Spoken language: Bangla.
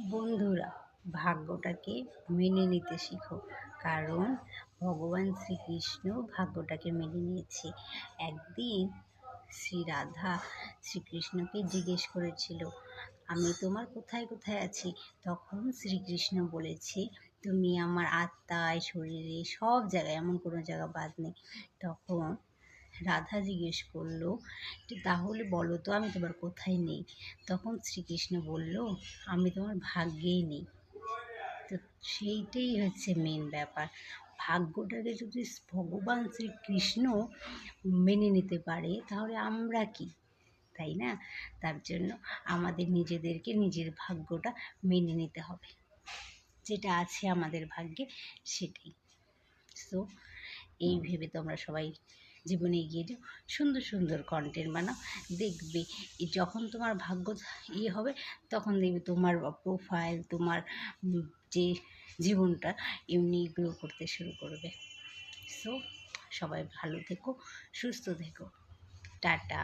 বন্ধুরা, ভাগ্যটাকে মেনে নিতে শিখো। কারণ ভগবান শ্রীকৃষ্ণ ভাগ্যটাকে মেনে নিয়েছে। একদিন শ্রী রাধা শ্রীকৃষ্ণকে জিজ্ঞেস করেছিল, আমি তোমার কোথায় কোথায় আছি? তখন শ্রীকৃষ্ণ বলেছে, তুমি আমার আত্মায়, শরীরে সব জায়গায়, এমন কোনো জায়গা বাদ নেই। তখন রাধা জিজ্ঞেস করল তাহলে বলো তো, আমি তোমার কোথায় নেই? তখন শ্রীকৃষ্ণ বলল, আমি তোমার ভাগ্যেই নেই। তো সেইটাই হচ্ছে মেন ব্যাপার। ভাগ্যটাকে যদি ভগবান শ্রীকৃষ্ণ মেনে নিতে পারে, তাহলে আমরা কি? তাই না? তার জন্য আমাদের নিজেদেরকে নিজের ভাগ্যটা মেনে নিতে হবে। যেটা আছে আমাদের ভাগ্যে, সেটাই। সো এই ভেবে তোমরা সবাই জীবনে এগিয়ে যাও। সুন্দর সুন্দর কন্টেন্ট বানাও দেখবে যখন তোমার ভাগ্য ইয়ে হবে তখন দেখবে তোমার প্রোফাইল তোমার যে জীবনটা এমনি গ্রো করতে শুরু করবে। সো সবাই ভালো থেকো সুস্থ থেকো। টাটা।